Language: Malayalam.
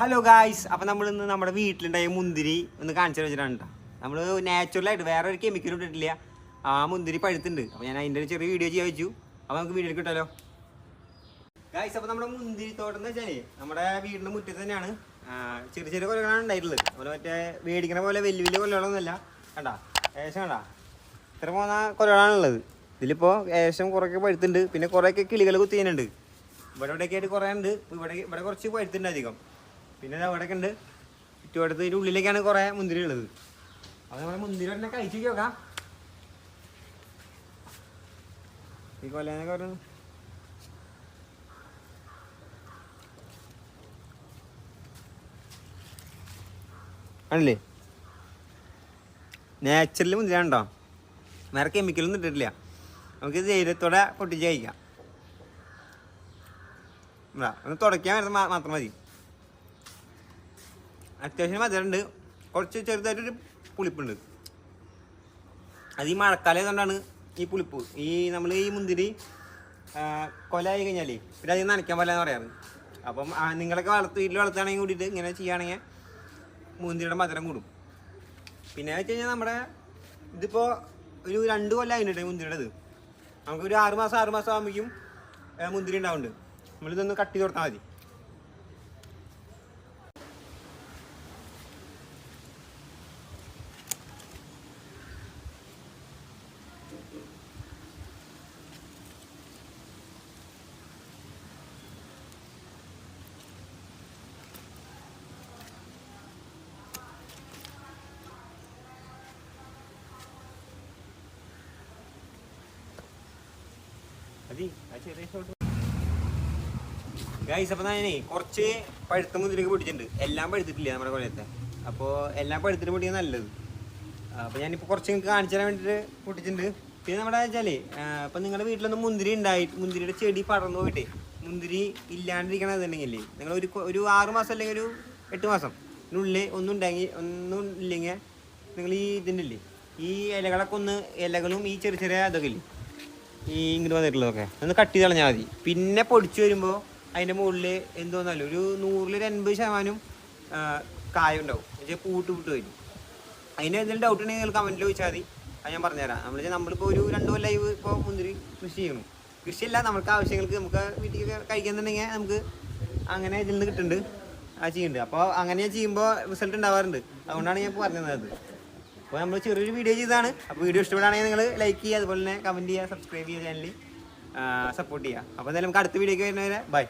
ഹലോ ഗായ്സ് അപ്പോൾ നമ്മൾ ഇന്ന് നമ്മുടെ വീട്ടിലുണ്ടായ മുന്തിരി ഒന്ന് കാണിച്ചു വെച്ചിട്ടാണ് കേട്ടോ നമ്മൾ നാച്ചുറലായിട്ട് വേറെ ഒരു കെമിക്കലും ഇട്ടിട്ടില്ല. ആ മുന്തിരി പഴുത്തുണ്ട് അപ്പോൾ ഞാൻ അതിന്റെ ഒരു ചെറിയ വീഡിയോ ചെയ്യാൻ വെച്ചു. അപ്പോൾ നമുക്ക് വീഡിയോ കിട്ടാലോ? ഗായ്സ് അപ്പോൾ നമ്മുടെ മുന്തിരി തോട്ടം എന്ന് നമ്മുടെ വീടിന്റെ മുറ്റത്ത് തന്നെയാണ്. ചെറിയ ചെറിയ കൊലകളാണ് ഉണ്ടായിട്ടുള്ളത്. അതുപോലെ മറ്റേ മേടിക്കണ പോലെ വലിയ വലിയ കൊലകളൊന്നുമല്ല. കണ്ടാ? ഏകദേശം കണ്ടാ? ഇത്ര പോകുന്ന കൊലകളാണുള്ളത്. ഇതിലിപ്പോൾ ഏകദേശം കുറേയൊക്കെ പഴുത്തുണ്ട് പിന്നെ കുറേയൊക്കെ കിളികൾ കുത്തിയുന്നുണ്ട് ഇവിടെ ഇവിടെയൊക്കെ ആയിട്ട് കുറേ ഉണ്ട്. ഇവിടെ ഇവിടെ കുറച്ച് പഴുത്തുണ്ട് അധികം. പിന്നെ അവിടെ ഉണ്ട് ചുറ്റുവട്ടത്ത് ഇതിന്റെ ഉള്ളിലേക്കാണ് കുറേ മുന്തിരി ഉള്ളത് അപ്പോൾ നമ്മുടെ മുന്തിരി തന്നെ കഴിച്ചു നോക്കാം. ഈ കൊല്ലാനൊക്കെ പറഞ്ഞു ആണല്ലേ നാച്ചുറൽ മുന്തിരിയാണ് വേറെ കെമിക്കലൊന്നും ഇട്ടിട്ടില്ല. നമുക്ക് ധൈര്യത്തോടെ പൊട്ടിച്ച് കഴിക്കാം. ഒന്ന് തുടയ്ക്കാൻ മാത്രം മതി. അത്യാവശ്യം മധുരമുണ്ട് കുറച്ച് ചെറുതായിട്ടൊരു പുളിപ്പുണ്ട്. അത് ഈ മഴക്കാലം ഈ പുളിപ്പ്. ഈ നമ്മൾ ഈ മുന്തിരി കൊലയായി കഴിഞ്ഞാൽ പിന്നെ അതിൽ നനയ്ക്കാൻ എന്ന് പറയാറ്. അപ്പം നിങ്ങളൊക്കെ വളർത്ത് വീട്ടിൽ വളർത്തുകയാണെങ്കിൽ കൂടിയിട്ട് ഇങ്ങനെ ചെയ്യുകയാണെങ്കിൽ മുന്തിരിയുടെ മധുരം കൂടും. പിന്നെ വെച്ച് കഴിഞ്ഞാൽ നമ്മുടെ ഇതിപ്പോൾ ഒരു രണ്ട് കൊല്ലം ആയിട്ടുണ്ട് മുന്തിരിയുടെ ഇത്. നമുക്കൊരു ആറ് മാസം ആറ് മാസം ആകുമ്പോഴേക്കും മുന്തിരി ഉണ്ടാവുന്നുണ്ട്. നമ്മളിതൊന്ന് കട്ട് ചെയ്ത് കൊടുത്താൽ മതി. ഗൈസ് അപ്പൊ ഞാനേ കുറച്ച് പഴുത്ത മുന്തിരിക്ക് പൊടിച്ചിട്ടുണ്ട് എല്ലാം പഴുത്തിട്ടില്ല നമ്മുടെ കൊല്ലത്തെ. അപ്പോൾ എല്ലാം പഴുത്തിട്ട് പൊടിയാ നല്ലത്. അപ്പോൾ ഞാനിപ്പോൾ കുറച്ച് നിങ്ങൾക്ക് കാണിച്ചു തരാൻ വേണ്ടിയിട്ട് പൊട്ടിച്ചിട്ടുണ്ട്. പിന്നെ നമ്മുടെ വെച്ചാലേ ഇപ്പം നിങ്ങളുടെ വീട്ടിലൊന്നും മുന്തിരി ഉണ്ടായിട്ട് മുന്തിരിയുടെ ചെടി പടർന്നു പോയിട്ടേ മുന്തിരി ഇല്ലാണ്ടിരിക്കണമെന്നുണ്ടെങ്കിലേ നിങ്ങൾ ഒരു ഒരു ആറ് മാസം അല്ലെങ്കിൽ ഒരു എട്ട് മാസം ഇതിനുള്ളിൽ ഒന്നും ഉണ്ടെങ്കിൽ ഒന്നും ഇല്ലെങ്കിൽ നിങ്ങൾ ഈ ഇതിന്റെ ഈ ഇലകളൊക്കെ ഒന്ന് ഇലകളും ഈ ചെറിയ ചെറിയ ഇതൊക്കെ ഇല്ലേ ഈ ഇങ്ങോട്ട് വന്നിട്ടുള്ളതൊക്കെ ഒന്ന് കട്ട് ചെയ്ത് കളഞ്ഞാൽ മതി. പിന്നെ പൊടിച്ചു വരുമ്പോൾ അതിന്റെ മുകളിൽ എന്തോന്നല്ല ഒരു നൂറിലൊരു എൺപത് ശതമാനം കായുണ്ടാവും എന്നുവെച്ചാൽ പൂട്ട് പൂട്ട് വരും. അതിന് എന്തെങ്കിലും ഡൗട്ട് ഉണ്ടെങ്കിൽ നിങ്ങൾ കമന്റിൽ ചോദിച്ചാൽ മതി. അത് ഞാൻ പറഞ്ഞുതരാം. നമ്മൾ നമ്മളിപ്പോൾ ഒരു രണ്ട് കൊല്ലമായി ഇപ്പോൾ മുന്തിരി കൃഷി ചെയ്യുന്നു കൃഷിയല്ല നമുക്ക് ആവശ്യങ്ങൾക്ക് നമുക്ക് വീട്ടിൽ കഴിക്കുന്നുണ്ടെങ്കിൽ നമുക്ക് അങ്ങനെ ഇതിൽ നിന്ന് കിട്ടുന്നുണ്ട്. ആ ചെയ്യുന്നുണ്ട്. അപ്പോൾ അങ്ങനെ ചെയ്യുമ്പോൾ റിസൾട്ട് ഉണ്ടാവാറുണ്ട്. അതുകൊണ്ടാണ് ഞാൻ ഇപ്പോൾ പറഞ്ഞത് അപ്പോൾ നമ്മൾ ചെറിയൊരു വീഡിയോ ചെയ്തതാണ്. അപ്പോൾ വീഡിയോ ഇഷ്ടപ്പെടുകയാണെങ്കിൽ നിങ്ങൾ ലൈക്ക് ചെയ്യുക അതുപോലെ തന്നെ കമന്റ് ചെയ്യുക സബ്സ്ക്രൈബ് ചെയ്യുക ചാനൽ സപ്പോർട്ട് ചെയ്യുക. അപ്പോൾ എന്തായാലും നമുക്ക് അടുത്ത വീഡിയോയ്ക്ക് വരുന്നവരെ ബൈ